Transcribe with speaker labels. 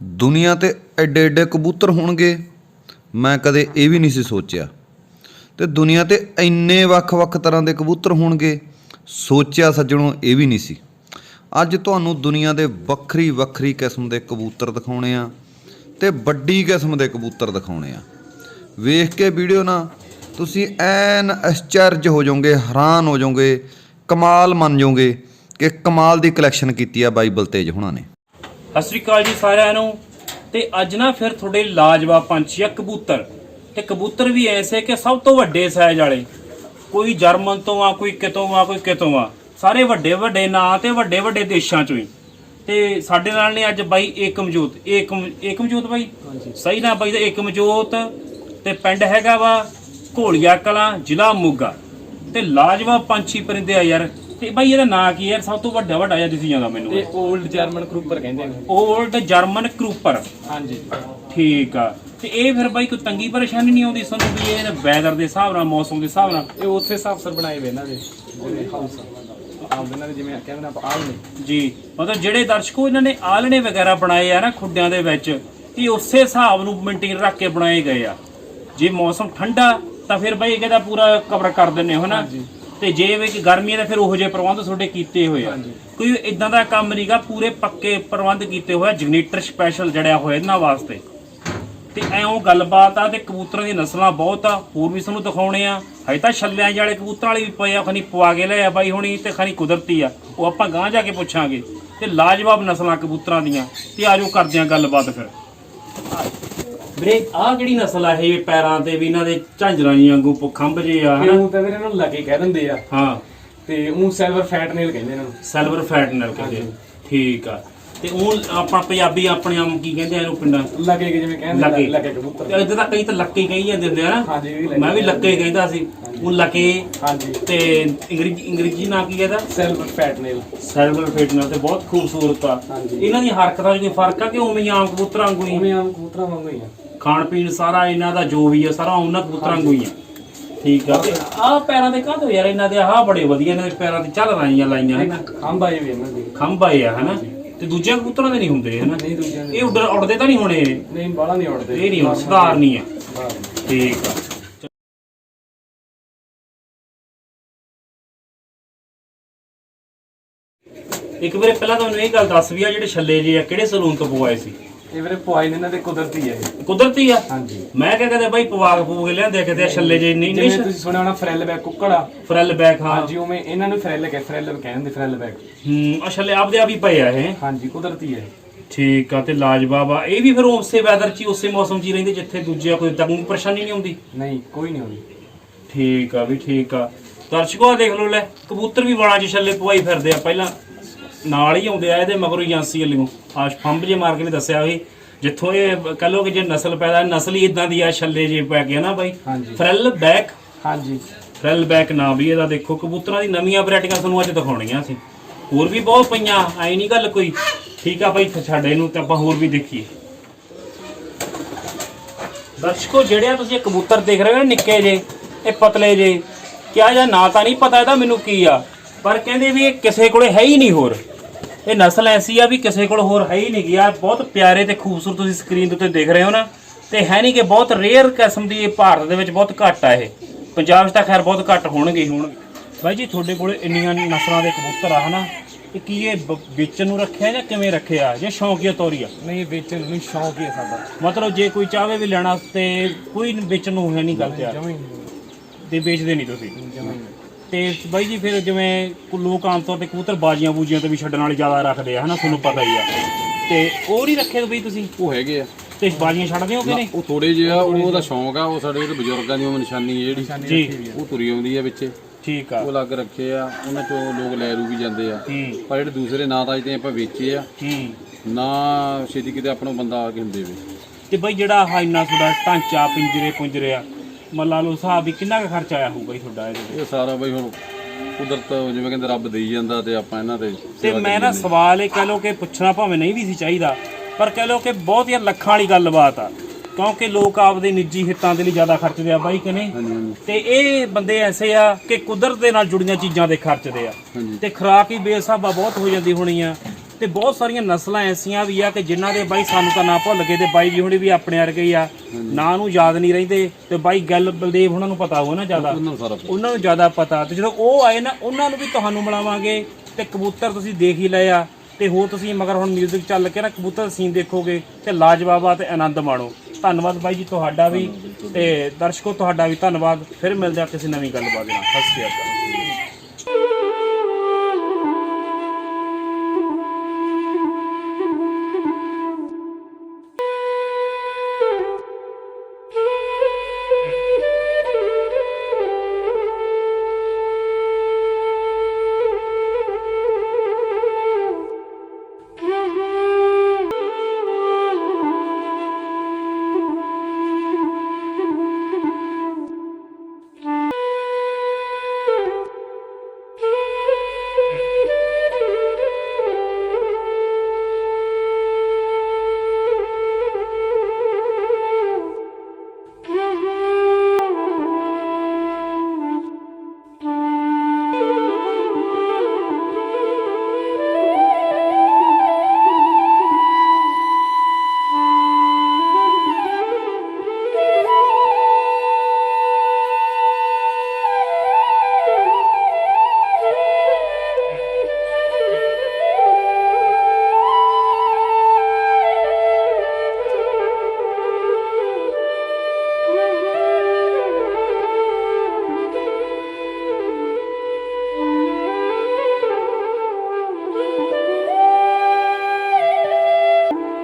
Speaker 1: ਦੁਨੀਆ ਤੇ ਐਡੇ ਐਡੇ ਕਬੂਤਰ ਹੋਣਗੇ। ਮੈਂ ਕਦੇ ਇਹ ਵੀ ਨਹੀਂ ਸੀ ਸੋਚਿਆ। ਤੇ ਦੁਨੀਆ ਤੇ ਇੰਨੇ ਵੱਖ-ਵੱਖ ਤਰ੍ਹਾਂ ਦੇ ਕਬੂਤਰ ਹੋਣਗੇ, ਸੋਚਿਆ ਸੱਜਣੋ ਇਹ ਵੀ ਨਹੀਂ ਸੀ। ਅੱਜ ਤੁਹਾਨੂੰ ਦੁਨੀਆ ਦੇ ਵੱਖਰੀ ਵੱਖਰੀ ਕਿਸਮ ਦੇ ਕਬੂਤਰ ਦਿਖਾਉਣੇ ਆ ਤੇ ਵੱਡੀ ਕਿਸਮ ਦੇ ਕਬੂਤਰ ਦਿਖਾਉਣੇ ਆ। ਵੇਖ ਕੇ ਵੀਡੀਓ ਨਾ, ਤੁਸੀਂ ਐਨ ਅਚਰਜ ਹੋ ਜਾਓਗੇ, ਹੈਰਾਨ ਹੋ ਜਾਓਗੇ, ਕਮਾਲ ਮੰਨ ਜਾਓਗੇ ਕਿ ਕਮਾਲ ਦੀ ਕਲੈਕਸ਼ਨ ਕੀਤੀ ਆ ਬਾਈਬਲ ਤੇਜ ਹੁਣਾਂ ਨੇ।
Speaker 2: ਸਤਿ ਸ੍ਰੀ ਅਕਾਲ ਜੀ ਸਾਰਿਆਂ ਨੂੰ। ਤੇ ਅੱਜ ਨਾ ਫਿਰ ਤੁਹਾਡੇ ਲਾਜਵਾਬ ਪੰਛੀ ਆ ਕਬੂਤਰ। ਤੇ ਕਬੂਤਰ ਵੀ ਐਸੇ ਕਿ ਸਭ ਤੋਂ ਵੱਡੇ ਸਾਈਜ਼ ਵਾਲੇ। ਕੋਈ ਜਰਮਨ ਤੋਂ ਆ ਕੋਈ ਕਿਤੋਂ ਆ ਕੋਈ ਕਿਤੋਂ ਆ। ਸਾਰੇ ਵੱਡੇ ਵੱਡੇ ਨਾਂ ਤੇ ਵੱਡੇ ਵੱਡੇ ਦੇਸ਼ਾਂ ਚੋਂ ਹੀ। ਤੇ ਸਾਡੇ ਨਾਲ ਨੇ ਅੱਜ ਬਾਈ ਏਕਮਜੋਤ। ਏਕਮ ਏਕਮਜੋਤ ਬਾਈ? ਸਹੀ ਨਾ ਬਾਈ ਦਾ ਏਕਮਜੋਤ। ਤੇ ਪਿੰਡ ਹੈਗਾ ਵਾ ਘੋਲੀਆ ਕਲਾਂ ਜ਼ਿਲ੍ਹਾ ਮੋਗਾ। ਤੇ ਲਾਜਵਾਬ ਪੰਛੀ ਪਰਿੰਦੇ ਆ ਯਾਰ। ਤੇ ਬਾਈ ਇਹਦਾ ਨਾਂ ਕੀ ਹੈ? ਸਭ ਤੋਂ ਵੱਡਾ ਵੱਡਾ ਜਿਹਾ ਦਿਸੀ ਜਾਂਦਾ ਮੈਨੂੰ।
Speaker 3: ਇਹ 올ਡ ਜਰਮਨ ਕਰੂਪਰ ਕਹਿੰਦੇ ਨੇ।
Speaker 2: 올ਡ ਜਰਮਨ ਕਰੂਪਰ
Speaker 3: ਹਾਂਜੀ।
Speaker 2: ਠੀਕ ਆ। ਤੇ ਇਹ ਫਿਰ ਬਾਈ ਕੋਈ ਤੰਗੀ ਪਰੇਸ਼ਾਨੀ ਨਹੀਂ ਆਉਂਦੀ ਸਾਨੂੰ ਵੀ ਇਹ ਵੈਦਰ ਦੇ ਹਿਸਾਬ ਨਾਲ ਮੌਸਮ ਦੇ ਹਿਸਾਬ ਨਾਲ?
Speaker 3: ਇਹ ਉਸੇ ਹਿਸਾਬ ਸਰ ਬਣਾਏ ਵੇ ਇਹਨਾਂ ਦੇ ਜਿਵੇਂ ਹਾਊਸ ਜਿਵੇਂ ਕਹਿੰਦੇ ਨੇ ਆਪਾਂ ਆਲ ਨੇ
Speaker 2: ਜੀ ਮਤਲਬ ਜਿਹੜੇ ਦਰਸ਼ਕੋ ਇਹਨਾਂ ਨੇ ਆਲਣੇ ਵਗੈਰਾ ਬਣਾਏ ਆ ਨਾ ਖੁੱਡਿਆਂ ਦੇ ਵਿੱਚ ਇਹ ਉਸੇ ਹਿਸਾਬ ਨੂੰ ਮੇਨਟੇਨ ਰੱਖ ਕੇ ਬਣਾਏ ਗਏ ਆ। ਜੇ ਮੌਸਮ ਠੰਡਾ ਤਾਂ ਫਿਰ ਬਾਈ ਇਹਦਾ ਪੂਰਾ ਕਵਰ ਕਰ ਦਿੰਨੇ ਹੋ ਨਾ। ਤੇ ਜੇ ਵੀ ਕਿ ਗਰਮੀ ਹੈ ਤਾਂ ਫਿਰ ਉਹੋ ਜਿਹੇ ਪ੍ਰਬੰਧ ਤੁਹਾਡੇ ਕੀਤੇ ਹੋਏ ਆ। ਕੋਈ ਇਦਾਂ ਦਾ ਕੰਮ ਨਹੀਂਗਾ ਪੂਰੇ ਪੱਕੇ ਪ੍ਰਬੰਧ ਕੀਤੇ ਹੋਏ ਆ ਜਨਰੇਟਰ ਸਪੈਸ਼ਲ ਜੜਿਆ ਹੋਇਆ ਇਹਨਾਂ ਵਾਸਤੇ। ਤੇ ਐਉਂ ਗੱਲਬਾਤ ਆ ਤੇ ਕਬੂਤਰਾਂ ਦੀਆਂ ਨਸਲਾਂ ਬਹੁਤ ਆ ਹੋਰ ਵੀ ਤੁਹਾਨੂੰ ਦਿਖਾਉਣੇ ਆ। ਹਜੇ ਤਾਂ ਛੱਲਿਆਂ ਵਾਲੇ ਕਬੂਤਰਾਂ ਵਾਲੇ ਵੀ ਪਏ ਆ ਖਣੀ ਪਵਾ ਕੇ ਲਿਆ ਬਾਈ ਹੁਣੀ ਤੇ ਖਣੀ ਕੁਦਰਤੀ ਆ। ਉਹ ਆਪਾਂ ਗਾਂ ਜਾ ਕੇ ਪੁੱਛਾਂਗੇ। ਤੇ ਲਾਜਵਾਬ ਨਸਲਾਂ ਕਬੂਤਰਾਂ ਦੀਆਂ। ਤੇ ਆਜੋ ਕਰਦੇ ਆ ਗੱਲਬਾਤ ਫਿਰ। ਵੀਰੇ ਆਹ ਕਿਹੜੀ ਨਸਲ ਆ ਇਹ ਪੈਰਾਂ ਤੇ ਵੀ ਇਹਨਾਂ ਦੇ ਝਾਂਜਰਾਂ ਜੀਆਂ ਵਾਂਗੂ ਖੰਭ ਜੇ ਆ ਹਨਾ?
Speaker 3: ਉਹ ਤਾਂ ਵੀਰੇ ਇਹਨਾਂ ਨੂੰ ਲੱਗੇ ਕਹਿ ਦਿੰਦੇ ਆ।
Speaker 2: ਹਾਂ।
Speaker 3: ਤੇ ਉਹ ਸਿਲਵਰ ਫੈਟ ਨੇਲ ਕਹਿੰਦੇ ਇਹਨਾਂ ਨੂੰ।
Speaker 2: ਸਿਲਵਰ ਫੈਟ ਨਾਲ ਕਹਿੰਦੇ ਠੀਕ ਆ। ਤੇ ਉਹ ਆਪਾਂ ਪੰਜਾਬੀ ਆਪਣੇ ਆਮ ਕੀ ਕਹਿੰਦੇ ਆ ਇਹਨੂੰ ਪਿੰਡਾਂ
Speaker 3: ਲੱਗੇ ਜਿਵੇਂ ਕਹਿੰਦੇ
Speaker 2: ਲੱਗੇ
Speaker 3: ਲੱਗੇ ਕਬੂਤਰ।
Speaker 2: ਤੇ ਇੱਧਰ ਤਾਂ ਕਈ ਤਾਂ ਲੱਕੇ ਕਹੀ ਜਾਂਦੇ ਹੁੰਦੇ ਆ ਨਾ।
Speaker 3: ਹਾਂਜੀ ਇਹ ਵੀ ਲੱਗੇ
Speaker 2: ਮੈਂ ਵੀ ਲੱਕੇ ਕਹਿੰਦਾ ਸੀ। ਉਹ ਲੱਕੇ।
Speaker 3: ਹਾਂਜੀ।
Speaker 2: ਤੇ ਅੰਗਰੇਜ਼ੀ ਅੰਗਰੇਜ਼ੀ ਨਾਂ ਕੀ ਇਹਦਾ
Speaker 3: ਸਿਲਵਰ ਫੈਟ ਨੇਲ
Speaker 2: ਸੈਲਵਰ ਫੇਟ ਨਾਲ ਤੇ ਬਹੁਤ ਖੂਬਸੂਰਤ ਆ।
Speaker 3: ਹਾਂਜੀ।
Speaker 2: ਇਹਨਾਂ ਦੀ ਹਰਕਤਾਂ 'ਚ ਕੋਈ ਫ਼ਰਕ ਆ ਕਿ ਉਵੇਂ ਹੀ ਆਮ ਕਬੂਤਰਾਂ ਵਾਂਗੂ ਹੀ?
Speaker 3: ਉਵੇਂ ਆਮ ਕਬੂਤਰਾਂ ਵਾਂਗੂ ਹੀ ਆ।
Speaker 2: ਖਾਣ ਪੀਣ ਸਾਰਾ ਇਹਨਾਂ ਦਾ ਜੋ ਵੀ ਆ ਸਾਰਾ ਉਹਨਾਂ ਕਬੂਤਰਾਂ ਵਾਂਗੂ ਹੀ ਆ ਠੀਕ ਆ। ਆਹ ਪੈਰਾਂ ਦੇ ਕਾਹਤੋਂ ਯਾਰ ਇਹਨਾਂ ਦੇ? ਆਹ ਬੜੇ ਵਧੀਆ ਇਹਨਾਂ ਦੇ ਪੈਰਾਂ ਤੇ ਚੱਲ ਰਾਈਆਂ ਲਾਈਆਂ ਹਨਾ
Speaker 3: ਖੰਭ ਆਏ ਵੀ ਇਹਨਾਂ ਦੇ।
Speaker 2: ਖੰਭ ਆਏ ਆ ਹਨਾ? ਤੇ ਦੂਜਿਆਂ ਕਬੂਤਰਾਂ ਦੇ ਨਹੀਂ ਹੁੰਦੇ ਹਨਾ?
Speaker 3: ਨਹੀਂ ਦੂਜਿਆਂ ਦੇ।
Speaker 2: ਇਹ ਉੱਡ ਉੱਡਦੇ ਤਾਂ ਨਹੀਂ ਹੋਣੇ
Speaker 3: ਨਹੀਂ ਬਾਹਲਾ ਨਹੀਂ ਉੜਦੇ
Speaker 2: ਇਹ ਨਹੀਂ ਸੁਧਾਰ ਨਹੀਂ ਆ। ਠੀਕ ਆ। ਇੱਕ ਵਾਰ ਪਹਿਲਾਂ ਤੁਹਾਨੂੰ ਇਹ ਗੱਲ ਦੱਸ ਵੀ ਆ ਜਿਹੜੇ ਛੱਲੇ ਜੇ ਆ ਕਿਹੜੇ ਸਲੂਨ ਤੋਂ ਪਵਾਏ ਸੀ?
Speaker 3: ਇਹ ਵੀਰੇ ਪੁਆਈ ਨੇ ਇਹਨਾਂ ਦੇ ਕੁਦਰਤੀ ਆ ਇਹ।
Speaker 2: ਕੁਦਰਤੀ ਆ?
Speaker 3: ਹਾਂਜੀ।
Speaker 2: ਮੈਂ ਕਿਹਾ ਕਦੇ ਬਾਈ ਪਵਾਗ ਪੂਗ ਲਿਆਂਦੇ ਕਿਤੇ ਛੱਲੇ ਜੇ ਨਹੀਂ
Speaker 3: ਜਿਵੇਂ
Speaker 2: ਨਹੀਂ
Speaker 3: ਤੁਸੀਂ ਸੁਣਿਆ ਹੋਣਾ ਫਰੈਲ ਬੈਕ ਕੁੱਕੜ ਆ।
Speaker 2: ਫਰੈਲ ਬੈਕ ਹਾਂ।
Speaker 3: ਹਾਂਜੀ ਉਵੇਂ ਇਹਨਾਂ ਨੂੰ ਫਰੈਲ ਕਹੇ ਫਰੈਲ ਕਹਿੰਦੇ ਫਰੈਲ ਬੈਕ
Speaker 2: ਹੂੰ ਆ ਛੱਲੇ ਆਪਦੇ ਆਪ ਹੀ ਪਏ ਆ ਇਹ।
Speaker 3: ਹਾਂਜੀ ਕੁਦਰਤੀ ਹੈ
Speaker 2: ਠੀਕ ਆ ਤੇ ਲਾਜਵਾਬ ਆ। ਇਹ ਵੀ ਫਿਰ ਉਸੇ ਵੈਦਰ 'ਚ ਹੀ ਉਸੇ ਮੌਸਮ 'ਚ ਹੀ ਰਹਿੰਦੇ ਜਿੱਥੇ ਦੂਜੇ ਕੋਈ ਤੰਗ ਪਰੇਸ਼ਾਨੀ ਨਹੀਂ ਆਉਂਦੀ
Speaker 3: ਨਹੀਂ ਕੋਈ ਨਹੀਂ ਹੁੰਦੀ।
Speaker 2: ਠੀਕ ਆ ਵੀ ਠੀਕ ਆ। ਦਰਸ਼ਕੋ ਆਹ ਦੇਖ ਲਓ ਲੈ ਕਬੂਤਰ ਵੀ ਵਾਲਾਂ 'ਚ ਛੱਲੇ ਪਵਾਈ ਫਿਰਦੇ ਆ। ਪਹਿਲਾਂ ਨਾਲ ਹੀ ਆਉਂਦੇ ਆ ਇਹਦੇ ਮਗਰੋਂ ਏਜੰਸੀ ਵੱਲੋਂ। ਆਸ਼ ਫੰਬ ਜੇ ਮਾਰ ਕੇ ਨੇ ਦੱਸਿਆ ਵੀ ਜਿੱਥੋਂ ਇਹ ਕਹ ਲੋ ਕਿ ਜੇ ਨਸਲ ਪੈਦਾ ਨਸਲ ਹੀ ਇਦਾਂ ਦੀ ਆ ਛੱਲੇ ਜੇ ਪੈ ਗਿਆ ਨਾ ਬਾਈ।
Speaker 3: ਹਾਂਜੀ।
Speaker 2: ਫਰੈਲ ਬੈਕ।
Speaker 3: ਹਾਂਜੀ।
Speaker 2: ਫਰੈਲ ਬੈਕ ਨਾ ਵੀ ਇਹਦਾ ਦੇਖੋ ਕਬੂਤਰਾਂ ਦੀ ਨਵੀਆਂ ਵੈਰਾਈਟੀਆਂ ਤੁਹਾਨੂੰ ਅੱਜ ਦਿਖਾਉਣੀਆਂ ਸੀ ਹੋਰ ਵੀ ਬਹੁਤ ਪਈਆਂ ਐ ਨਹੀਂ ਗੱਲ ਕੋਈ। ਠੀਕ ਆ ਬਾਈ ਛੱਡ ਇਹਨੂੰ ਤੇ ਆਪਾਂ ਹੋਰ ਵੀ ਦੇਖੀਏ। ਦਰਸ਼ਕੋ ਜਿਹੜੇ ਆ ਤੁਸੀਂ ਇਹ ਕਬੂਤਰ ਦੇਖ ਰਹੇ ਹੋ ਨਾ ਨਿੱਕੇ ਜੇ ਇਹ ਪਤਲੇ ਜੇ ਕਿਹਾ ਜਾਂ ਨਾਂ ਤਾਂ ਨਹੀਂ ਪਤਾ ਇਹਦਾ ਮੈਨੂੰ ਕੀ ਆ। ਪਰ ਕਹਿੰਦੇ ਵੀ ਇਹ ਕਿਸੇ ਕੋਲੇ ਹੈ ਹੀ ਨਹੀਂ ਹੋਰ। ਇਹ ਨਸਲ ਐਸੀ ਆ ਵੀ ਕਿਸੇ ਕੋਲ ਹੋਰ ਹੈ ਹੀ ਨਹੀਂ ਗਿਆ ਬਹੁਤ ਪਿਆਰੇ ਤੇ ਖੂਬਸੂਰਤ ਤੁਸੀਂ ਸਕਰੀਨ ਦੇ ਉੱਤੇ ਦੇਖ ਰਹੇ ਹੋ ਨਾ। ਤੇ ਹੈ ਨਹੀਂ ਕਿ ਬਹੁਤ ਰੇਅਰ ਕਿਸਮ ਦੀ ਇਹ ਭਾਰਤ ਦੇ ਵਿੱਚ ਬਹੁਤ ਘੱਟ ਆ ਇਹ। ਪੰਜਾਬ 'ਚ ਤਾਂ ਖੈਰ ਬਹੁਤ ਘੱਟ ਹੋਣਗੇ ਹੀ ਹੋਣਗੇ। ਬਾਈ ਜੀ ਤੁਹਾਡੇ ਕੋਲੇ ਇੰਨੀਆਂ ਨਸਲਾਂ ਦੇ ਕਬੂਤਰ ਆ ਹਨਾ? ਇਹ ਕੀ ਇਹ ਬ- ਵੇਚਣ ਨੂੰ ਰੱਖਿਆ ਜਾਂ ਕਿਵੇਂ ਰੱਖਿਆ? ਜਾਂ ਸ਼ੌਕੀਆ ਤੌਰ ਆ।
Speaker 3: ਨਹੀਂ ਵੇਚਣ ਨੂੰ ਸ਼ੌਂਕ ਹੀ ਹੈ ਸਾਡਾ।
Speaker 2: ਮਤਲਬ ਜੇ ਕੋਈ ਚਾਹਵੇ ਵੀ ਲੈਣਾ ਤੇ ਕੋਈ ਵੇਚਣ ਨੂੰ ਹੈ ਨਹੀਂ ਗੱਲ ਤਿਆਰ।
Speaker 3: ਜਮੇ
Speaker 2: ਤੇ ਵੇਚਦੇ ਨਹੀਂ ਤੁਸੀਂ। ਤੇ ਬਾਈ ਜੀ ਫਿਰ ਜਿਵੇਂ ਲੋਕ ਆਮ ਤੌਰ ਤੇ ਕਬੂਤਰ ਬਾਜੀਆਂ ਬੂਜੀਆਂ ਤੇ ਵੀ ਛੱਡਣ ਵਾਲੇ ਜ਼ਿਆਦਾ ਰੱਖਦੇ ਆ ਹਨਾ? ਤੁਹਾਨੂੰ ਪਤਾ ਹੀ ਆ। ਤੇ ਉਹ ਨਹੀਂ ਰੱਖੇ ਬਈ ਤੁਸੀਂ?
Speaker 4: ਉਹ ਹੈਗੇ ਆ।
Speaker 2: ਤੇ ਬਾਜੀਆਂ ਛੱਡਦੇ ਹੋ ਕਿ ਨਹੀਂ?
Speaker 4: ਉਹ ਥੋੜੇ ਜਿਹਾ ਉਹ ਉਹਦਾ ਸ਼ੌਂਕ ਆ ਉਹ ਸਾਡੇ ਜਿਹੜੇ ਬਜ਼ੁਰਗਾਂ ਦੀ ਉਹ ਨਿਸ਼ਾਨੀ ਹੈ ਜਿਹੜੀ।
Speaker 2: ਜੀ
Speaker 4: ਉਹ ਤੁਰੀ ਆਉਂਦੀ ਆ ਵਿੱਚ।
Speaker 2: ਠੀਕ ਆ।
Speaker 4: ਉਹ ਲੱਗ ਰੱਖੇ ਆ ਉਹਨਾਂ ਚੋਂ ਲੋਕ ਲੈ ਰੂ ਵੀ ਜਾਂਦੇ ਆ। ਪਰ ਜਿਹੜੇ ਦੂਸਰੇ ਨਾਂ ਤਾਂ ਅਜੇ ਆਪਾਂ ਵੇਚੇ ਆ।
Speaker 2: ਹੂੰ।
Speaker 4: ਨਾ ਛੇਤੀ ਕਿਤੇ ਆਪਣਾ ਬੰਦਾ ਆ ਕੇ ਹੁੰਦੇ ਵੇ।
Speaker 2: ਤੇ ਬਾਈ ਜਿਹੜਾ ਆਹ ਇੰਨਾ ਤੁਹਾਡਾ ਢਾਂਚਾ ਪਿੰਜਰੇ ਪੁੰਜਰੇ ਆ ਮੱਲਾ ਲੋ ਹਿਸਾਬ ਵੀ ਕਿੰਨਾ ਕੁ ਖਰਚਾ ਆਇਆ ਹੋਊਗਾ ਜੀ ਤੁਹਾਡਾ ਇਹਦੇ ਤੇ?
Speaker 4: ਇਹ ਸਾਰਾ ਬਈ ਹੁਣ ਕੁਦਰਤ ਜਿਵੇਂ ਕਹਿੰਦੇ ਰੱਬ ਦੇਈ ਜਾਂਦਾ ਤੇ ਆਪਾਂ ਇਹਨਾਂ ਤੇ
Speaker 2: ਤੇ ਮੈਂ ਨਾ ਸਵਾਲ ਇਹ ਕਹਿ ਲੋ ਕਿ ਪੁੱਛਣਾ ਭਾਵੇਂ ਨਹੀਂ ਵੀ ਸੀ ਚਾਹੀਦਾ ਪਰ ਕਹਿ ਲੋ ਕਿ ਬਹੁਤ ਯਾਰ ਲੱਖਾਂ ਵਾਲੀ ਗੱਲਬਾਤ ਆ। ਕਿਉਂਕਿ ਲੋਕ ਆਪਦੇ ਨਿੱਜੀ ਹਿੱਤਾਂ ਦੇ ਲਈ ਜ਼ਿਆਦਾ ਖਰਚਦੇ ਆ ਬਾਈ ਕਿ ਨਹੀਂ?
Speaker 4: ਹਾਂਜੀ ਹਾਂਜੀ।
Speaker 2: ਤੇ ਇਹ ਬੰਦੇ ਐਸੇ ਆ ਕਿ ਕੁਦਰਤ ਦੇ ਨਾਲ ਜੁੜੀਆਂ ਚੀਜ਼ਾਂ ਦੇ ਖਰਚਦੇ ਆ।
Speaker 4: ਹਾਂਜੀ।
Speaker 2: ਤੇ ਖਰਾਕ ਹੀ ਬੇਸਾਬਾ ਬਹੁਤ ਹੋ ਜਾਂਦੀ ਹੋਣੀ ਆ। ਤੇ ਬਹੁਤ ਸਾਰੀਆਂ ਨਸਲਾਂ ਐਸੀਆਂ ਵੀ ਆ ਕਿ ਜਿਨ੍ਹਾਂ ਦੇ ਬਾਈ ਸਾਨੂੰ ਤਾਂ ਨਾ ਭੁੱਲ ਗਏ ਤੇ ਬਾਈ ਜੀ ਹੁਣੇ ਵੀ ਆਪਣੇ ਵਰਗੇ ਹੀ ਆ। ਨਾਂ ਨੂੰ ਯਾਦ ਨਹੀਂ ਰਹਿੰਦੇ ਤੇ ਬਾਈ ਗੱਲ ਬਲਦੇਵ ਉਹਨਾਂ ਨੂੰ ਪਤਾ ਹੋਊ ਨਾ ਜ਼ਿਆਦਾ।
Speaker 4: ਉਹਨਾਂ ਨੂੰ
Speaker 2: ਜ਼ਿਆਦਾ ਪਤਾ। ਤੇ ਜਦੋਂ ਉਹ ਆਏ ਨਾ ਉਹਨਾਂ ਨੂੰ ਵੀ ਤੁਹਾਨੂੰ ਮਿਲਾਵਾਂਗੇ ਤੇ ਕਬੂਤਰ ਤੁਸੀਂ ਦੇਖ ਹੀ ਲਏ ਆ। ਤੇ ਹੋਰ ਤੁਸੀਂ ਮਗਰ ਹੁਣ 뮤직 ਚੱਲ ਕੇ ਨਾ ਕਬੂਤਰ ਸੀਨ ਦੇਖੋਗੇ ਤੇ ਲਾਜਵਾਬ ਆ ਤੇ ਆਨੰਦ ਮਾਣੋ। ਧੰਨਵਾਦ ਬਾਈ ਜੀ ਤੁਹਾਡਾ ਵੀ ਤੇ ਦਰਸ਼ਕੋ ਤੁਹਾਡਾ ਵੀ ਧੰਨਵਾਦ। ਫਿਰ ਮਿਲਦੇ ਆ ਕਿਸੇ ਨਵੀਂ ਗੱਲਬਾਤ ਨਾਲ। ਸਤਿ ਸ਼੍ਰੀ ਅਕਾਲ।